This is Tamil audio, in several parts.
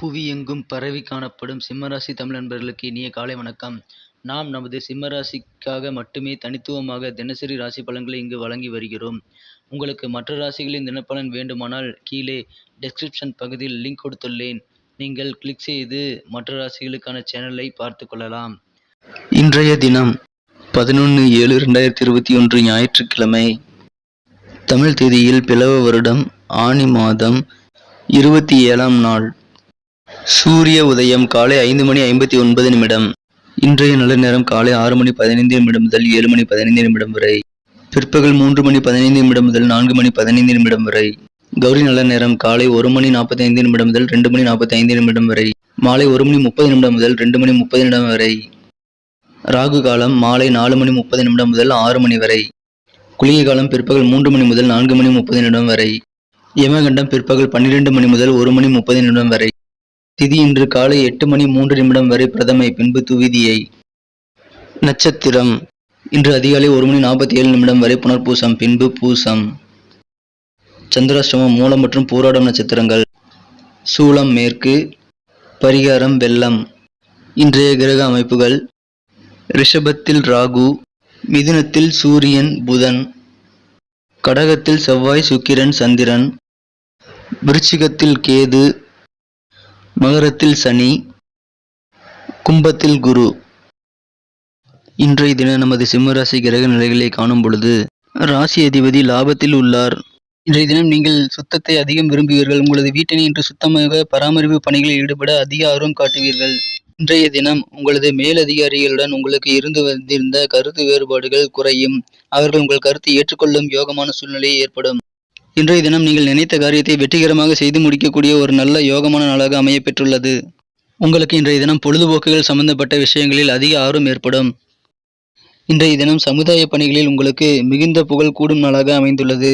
புவியெங்கும் பரவி காணப்படும் சிம்மராசி தமிழ் நண்பர்களுக்கு இனிய காலை வணக்கம். நாம் நமது சிம்மராசிக்காக மட்டுமே தனித்துவமாக தினசரி ராசி பலன்களை இங்கு வழங்கி வருகிறோம். உங்களுக்கு மற்ற ராசிகளின் தினப்பலன் வேண்டுமானால் கீழே டெஸ்கிரிப்ஷன் பகுதியில் லிங்க் கொடுத்துள்ளேன். நீங்கள் கிளிக் செய்து மற்ற ராசிகளுக்கான சேனலை பார்த்து கொள்ளலாம். இன்றைய தினம் பதினொன்று ஏழு ரெண்டாயிரத்தி இருபத்தி ஒன்று ஞாயிற்றுக்கிழமை தமிழ் தேதியில் பிளவ வருடம் ஆனி மாதம் இருபத்தி ஏழாம் நாள். சூரிய உதயம் காலை ஐந்து மணி ஐம்பத்தி ஒன்பது நிமிடம். இன்றைய நல்ல நேரம் காலை ஆறு மணி பதினைந்து நிமிடம் முதல் ஏழு மணி பதினைந்து நிமிடம் வரை. பிற்பகல் மூன்று மணி பதினைந்து நிமிடம் முதல் நான்கு மணி பதினைந்து நிமிடம் வரை. கௌரி நல்ல நேரம் காலை ஒரு மணி நாற்பத்தி ஐந்து நிமிடம் முதல் ரெண்டு மணி நாற்பத்தி ஐந்து நிமிடம் வரை. மாலை ஒரு மணி முப்பது நிமிடம் முதல் ரெண்டு மணி முப்பது நிமிடம் வரை. ராகு காலம் மாலை நாலு மணி முப்பது நிமிடம் முதல் ஆறு மணி வரை. குளிகை காலம் பிற்பகல் மூன்று மணி முதல் நான்கு மணி முப்பது நிமிடம் வரை. யமகண்டம் பிற்பகல் பன்னிரண்டு மணி முதல் ஒரு மணி முப்பது நிமிடம் வரை. திதி இன்று காலை எட்டு மணி மூன்று நிமிடம் வரை பிரதமை பின்பு துவிதியை. நட்சத்திரம். இன்று அதிகாலை ஒரு மணி நாற்பத்தி ஏழு நிமிடம் வரை புனர்பூசம் பின்பு பூசம். சந்திராஷ்டமம் மூலம் மற்றும் போராடம் நட்சத்திரங்கள். சூலம் மேற்கு. பரிகாரம் வெள்ளம். இன்றைய கிரக அமைப்புகள். ரிஷபத்தில் ராகு மிதுனத்தில் சூரியன் புதன். கடகத்தில் செவ்வாய் சுக்கிரன் சந்திரன். விருச்சிகத்தில் கேது மகரத்தில் சனி கும்பத்தில் குரு. இன்றைய தினம் நமது சிம்மராசி கிரக நிலைகளை காணும் பொழுது ராசி அதிபதி லாபத்தில் உள்ளார். இன்றைய தினம் நீங்கள் சுத்தத்தை அதிகம் விரும்புவீர்கள். உங்களது வீட்டினை இன்று சுத்தமாக பராமரிப்பு பணிகளில் ஈடுபட அதிக ஆர்வம் காட்டுவீர்கள். இன்றைய தினம் உங்களது மேலதிகாரிகளுடன் உங்களுக்கு இருந்து வந்திருந்த கருத்து வேறுபாடுகள் குறையும். அவர்கள் உங்கள் கருத்தை ஏற்றுக்கொள்ளும் யோகமான சூழ்நிலை ஏற்படும். இன்றைய தினம் நீங்கள் நினைத்த காரியத்தை வெற்றிகரமாக செய்து முடிக்கக்கூடிய ஒரு நல்ல யோகமான நாளாக அமைய பெற்றுள்ளது உங்களுக்கு இன்றைய தினம் பொழுதுபோக்குகள் சம்பந்தப்பட்ட விஷயங்களில் அதிக ஆர்வம் ஏற்படும். இன்றைய தினம் சமுதாய பணிகளில் உங்களுக்கு மிகுந்த புகழ் கூடும் நாளாக அமைந்துள்ளது.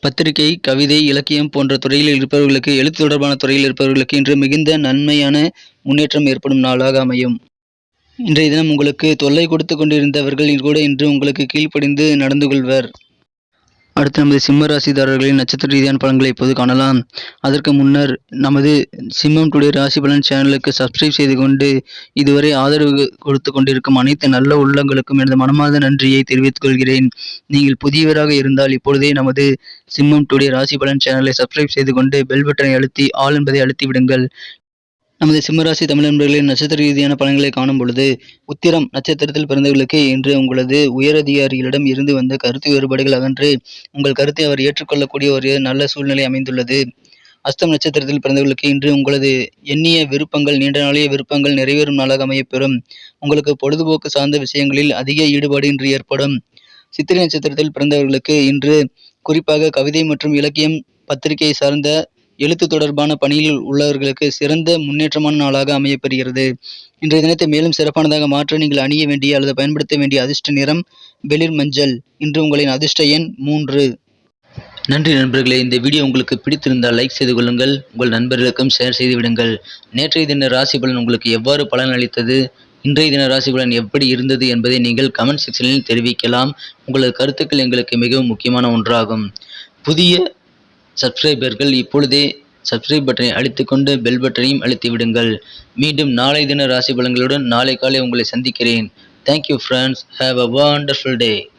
பத்திரிகை கவிதை இலக்கியம் போன்ற துறையில் இருப்பவர்களுக்கு எழுத்து தொடர்பான துறையில் இருப்பவர்களுக்கு இன்று மிகுந்த நன்மையான முன்னேற்றம் ஏற்படும் நாளாக அமையும். இன்றைய தினம் உங்களுக்கு தொல்லை கொடுத்து கொண்டிருந்தவர்கள் கூட இன்று உங்களுக்கு கீழ்ப்படிந்து நடந்து கொள்வர். அடுத்து நமது சிம்ம ராசிதாரர்களின் நட்சத்திர ரீதியான பலன்களை இப்போது காணலாம். அதற்கு முன்னர் நமது சிம்மம் டுடே ராசி பலன் சேனலுக்கு சப்ஸ்கிரைப் செய்து கொண்டு இதுவரை ஆதரவு கொடுத்து கொண்டிருக்கும் அனைத்து நல்ல உள்ளங்களுக்கும் எனது மனமார்ந்த நன்றியை தெரிவித்துக் கொள்கிறேன். நீங்கள் புதியவராக இருந்தால் இப்பொழுதே நமது சிம்மம் டுடே ராசி பலன் சேனலை சப்ஸ்கிரைப் செய்து கொண்டு பெல் பட்டனை அழுத்தி ஆள் என்பதை அழுத்தி விடுங்கள். நமது சிம்மராசி தமிழ் நண்பர்களின் நட்சத்திர ரீதியான பலன்களை காணும் பொழுது உத்திரம் நட்சத்திரத்தில் பிறந்தவர்களுக்கு இன்று உங்களது உயரதிகாரிகளிடம் இருந்து வந்த கருத்து வேறுபாடுகள் அகன்று உங்கள் கருத்தை அவர் ஏற்றுக்கொள்ளக்கூடிய ஒரு நல்ல சூழ்நிலை அமைந்துள்ளது. அஸ்தம் நட்சத்திரத்தில் பிறந்தவர்களுக்கு இன்று உங்களது எண்ணிய விருப்பங்கள் நீண்ட நாளைய விருப்பங்கள் நிறைவேறும் நாளாக அமையப்பெறும். உங்களுக்கு பொழுதுபோக்கு சார்ந்த விஷயங்களில் அதிக ஈடுபாடு இன்று ஏற்படும். சித்திரை நட்சத்திரத்தில் பிறந்தவர்களுக்கு இன்று குறிப்பாக கவிதை மற்றும் இலக்கியம் பத்திரிகை சார்ந்த எழுத்து தொடர்பான பணியில் உள்ளவர்களுக்கு சிறந்த முன்னேற்றமான நாளாக அமையப்பெறுகிறது. இன்றைய தினத்தை மேலும் சிறப்பானதாக மாற்ற நீங்கள் அணிய வேண்டிய அல்லது பயன்படுத்த வேண்டிய அதிர்ஷ்ட நிறம் வெளிர் மஞ்சள். இன்று உங்களின் அதிர்ஷ்ட எண் மூன்று. நன்றி நண்பர்களே இந்த வீடியோ உங்களுக்கு பிடித்திருந்தால் லைக் செய்து கொள்ளுங்கள். உங்கள் நண்பர்களுக்கும் ஷேர் செய்து விடுங்கள். நேற்றைய தின ராசி பலன் உங்களுக்கு எவ்வாறு பலன் அளித்தது? இன்றைய தின ராசி பலன் எப்படி இருந்தது என்பதை நீங்கள் கமெண்ட் செக்ஷனில் தெரிவிக்கலாம். உங்களது கருத்துக்கள் எங்களுக்கு மிகவும் முக்கியமான ஒன்றாகும். புதிய சப்ஸ்கிரைபர்கள் இப்பொழுதே சப்ஸ்கிரைப் பட்டனை அழுத்திக்கொண்டு பெல் பட்டனையும் அழுத்தி விடுங்கள். மீண்டும் நாளை தின ராசி பலன்களுடன் நாளை காலை உங்களை சந்திக்கிறேன். Thank you friends have a wonderful day